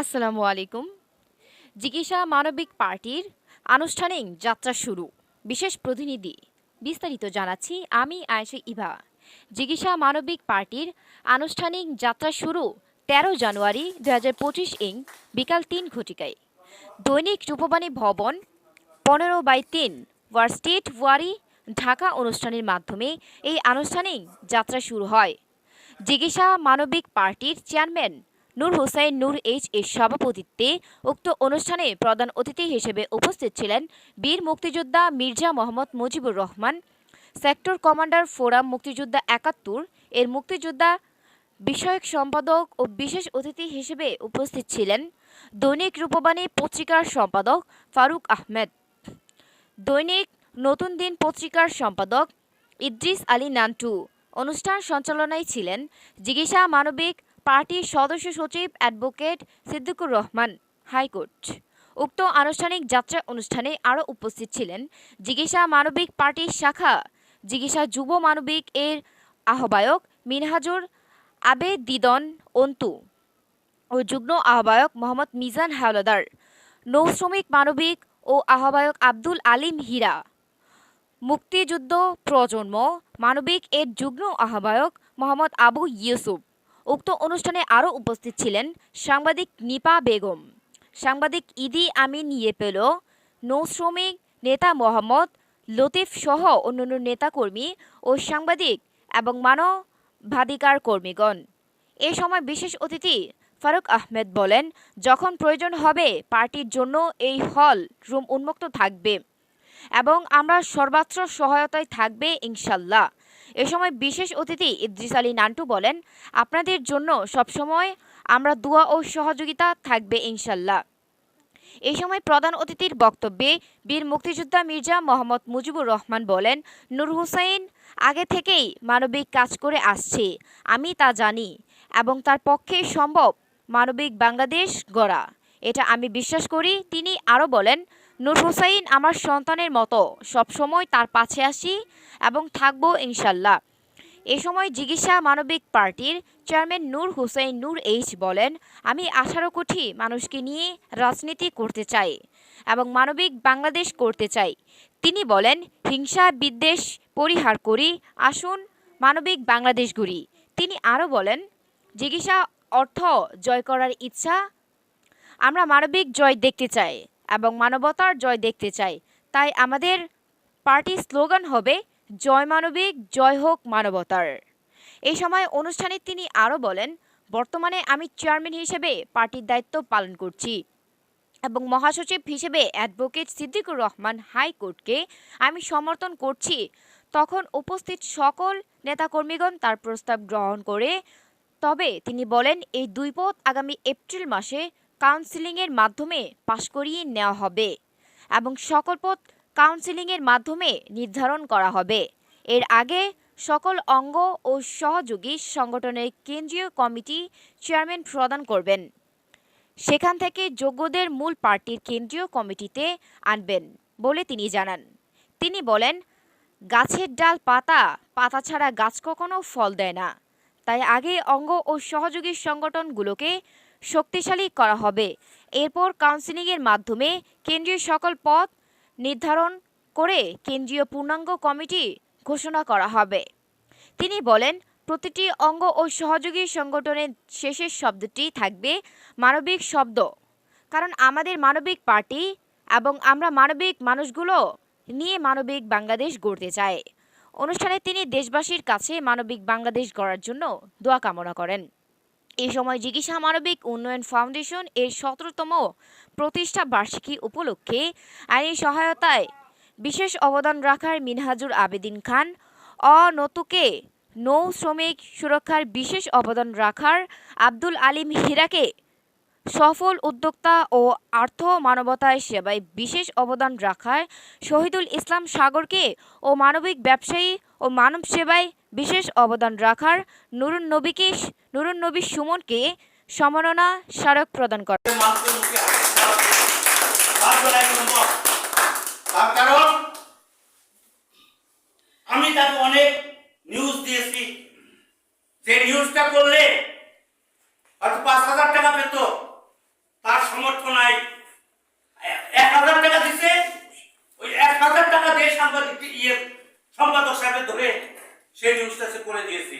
আসসালামু আলাইকুম। জিজ্ঞাসা মানবিক পার্টির আনুষ্ঠানিক যাত্রা শুরু। বিশেষ প্রতিনিধি বিস্তারিত জানাচ্ছি, আমি আয়েশা ইভা। জিজ্ঞাসা মানবিক পার্টির আনুষ্ঠানিক যাত্রা শুরু তেরো জানুয়ারি দু হাজার পঁচিশ ইং বিকাল তিন ঘটিকায়। দৈনিক রূপবাণী ভবন পনেরো বাই তিন ওয়ার স্টেট ওয়ারি ঢাকা অনুষ্ঠানের মাধ্যমে এই আনুষ্ঠানিক যাত্রা শুরু হয়। জিজ্ঞাসা মানবিক পার্টির চেয়ারম্যান নূর হোসাইন, নূর এইচ এর সভাপতিত্বে উক্ত অনুষ্ঠানে প্রধান অতিথি হিসেবে উপস্থিত ছিলেন বীর মুক্তিযোদ্ধা Mirza Mohammad Mujibur Rahman, sector commander forum মুক্তিযোদ্ধা একাত্তর, এর মুক্তিযোদ্ধা বিষয়ক সম্পাদক ও বিশেষ অতিথি হিসেবে উপস্থিত ছিলেন দৈনিক রূপবাণী পত্রিকার সম্পাদক ফারুক আহমেদ, দৈনিক নতুন দিন পত্রিকার সম্পাদক ইদ্রিস আলী নান্টু, অনুষ্ঠান সঞ্চালনায় ছিলেন জিজ্ঞাসা মানবিক পার্টির সদস্য সচিব অ্যাডভোকেট সিদ্দিকুর রহমান, হাইকোর্ট। উক্ত আনুষ্ঠানিক যাত্রা অনুষ্ঠানে আরও উপস্থিত ছিলেন জিজ্ঞাসা মানবিক পার্টির শাখা। জিজ্ঞাসা যুব মানবিক এর আহ্বায়ক মিনহাজুর আবেদিদন অন্তু ও যুগ্ম আহ্বায়ক মোহাম্মদ মিজান হাওলাদার। নৌ শ্রমিক মানবিক ও আহ্বায়ক আব্দুল আলিম হীরা। মুক্তিযুদ্ধ প্রজন্ম মানবিক এর যুগ্ম আহ্বায়ক মোহাম্মদ আবু ইউসুফ। উক্ত অনুষ্ঠানে আরও উপস্থিত ছিলেন সাংবাদিক নিপা বেগম। সাংবাদিক ইদি আমিন ইয়েপেল নৌ শ্রমিক নেতা মোহাম্মদ লতিফ সহ অন্যান্য নেতাকর্মী ও সাংবাদিক এবং মানবাধিকার কর্মীগণ। এ সময় বিশেষ অতিথি ফারুক আহমেদ বলেন, যখন প্রয়োজন হবে, পার্টির জন্য এই হল রুম উন্মুক্ত থাকবে এবং আমরা সর্বাত্র সহায়তায় থাকবে ইনশাল্লাহ। এ সময় বিশেষ অতিথি ইদ্রিস আলী নান্টু বলেন, আপনাদের জন্য সবসময় আমরা দোয়া ও সহযোগিতা থাকবে ইনশাল্লাহ। এই সময় প্রধান অতিথির বক্তব্যে বীর মুক্তিযোদ্ধা মির্জা মোহাম্মদ মুজিবুর রহমান বলেন, নূর হুসাইন আগে থেকেই মানবিক কাজ করে আসছে, আমি তা জানি এবং তার পক্ষে সম্ভব মানবিক বাংলাদেশ গড়া। এটা আমি বিশ্বাস করি। তিনি আরও বলেন নূর হুসাইন আমার সন্তানের মতো। সবসময় তার পাশে আসি এবং থাকব ইনশাল্লাহ। এ সময় জিজ্ঞাসা মানবিক পার্টির চেয়ারম্যান নূর হুসাইন নূর এইচ বলেন, আমি আঠারো কোটি মানুষকে নিয়ে রাজনীতি করতে চাই এবং মানবিক বাংলাদেশ করতে চাই। তিনি বলেন, হিংসা, বিদ্বেষ পরিহার করি, আসুন মানবিক বাংলাদেশ গড়ি। তিনি আরও বলেন, জিজ্ঞাসা অর্থ জয় করার ইচ্ছা, আমরা মানবিক জয় দেখতে চাই। এবং মানবতার জয় দেখতে চাই। তাই আমাদের পার্টির স্লোগান হবে, জয় মানবিক, জয় হোক মানবতার। এই সময় অনুষ্ঠানে তিনি আরও বলেন, বর্তমানে আমি চেয়ারম্যান হিসেবে পার্টির দায়িত্ব পালন করছি এবং মহাসচিব হিসেবে অ্যাডভোকেট সিদ্দিকুর রহমান হাইকোর্টকে আমি সমর্থন করছি। তখন উপস্থিত সকল নেতাকর্মীগণ তার প্রস্তাব গ্রহণ করে। তবে তিনি বলেন, এই দুই পথ আগামী এপ্রিল মাসে কাউন্সিলিংয়ের মাধ্যমে পাশ করিয়ে নেওয়া হবে এবং সকল পদ কাউন্সিলিংয়ের মাধ্যমে নির্ধারণ করা হবে। এর আগে সকল অঙ্গ ও সহযোগী সংগঠনের কেন্দ্রীয় কমিটি চেয়ারম্যান প্রদান করবেন। সেখান থেকে যোগ্যদের মূল পার্টির কেন্দ্রীয় কমিটিতে আনবেন বলে তিনি জানান। তিনি বলেন, গাছের ডাল পাতা পাতা ছাড়া গাছ কখনো ফল দেয় না। তাই আগে অঙ্গ ও সহযোগী সংগঠনগুলোকে শক্তিশালী করা হবে। এরপর কাউন্সিলিংয়ের মাধ্যমে কেন্দ্রীয় সকল পদ নির্ধারণ করে কেন্দ্রীয় পূর্ণাঙ্গ কমিটি ঘোষণা করা হবে। তিনি বলেন, প্রতিটি অঙ্গ ও সহযোগী সংগঠনের শেষের শব্দটি থাকবে মানবিক শব্দ। কারণ আমাদের মানবিক পার্টি এবং আমরা মানবিক মানুষগুলো নিয়ে মানবিক বাংলাদেশ গড়তে চাই। অনুষ্ঠানে তিনি দেশবাসীর কাছে মানবিক বাংলাদেশ গড়ার জন্য দোয়া কামনা করেন। এই সময় জিজ্ঞাসা মানবিক উন্নয়ন ফাউন্ডেশন এর সতেরোতম প্রতিষ্ঠা বার্ষিকী উপলক্ষে আইনি সহায়তায় বিশেষ অবদান রাখার মিনহাজুর আবেদিন খান, অনতুকে নৌ শ্রমিক সুরক্ষার বিশেষ অবদান রাখার আব্দুল আলিম হীরাকে সফল উদ্যোক্তা ও আর্থ মানবতায় সেবায় বিশেষ অবদান রাখার শহীদুল ইসলাম সাগরকে ও মানবিক ব্যবসায়ী ও মানব সেবায় বিশেষ অবদান রাখার নুরুন নবীকে, নুরুন নবী সুমনকে সম্মাননা স্মারক প্রদান করে। আমি তাকে অনেক নিউজ দিয়েছি। যে নিউজটা করলে হয়তো পাঁচ হাজার টাকা পেত, তার সমর্থ নাই। এক হাজার টাকা দিছে, ওই এক হাজার টাকা দিয়ে সাংবাদিক ইয়ে সম্পাদক সাহেবের ধরে সেই নিউজটা সে করে দিয়েছি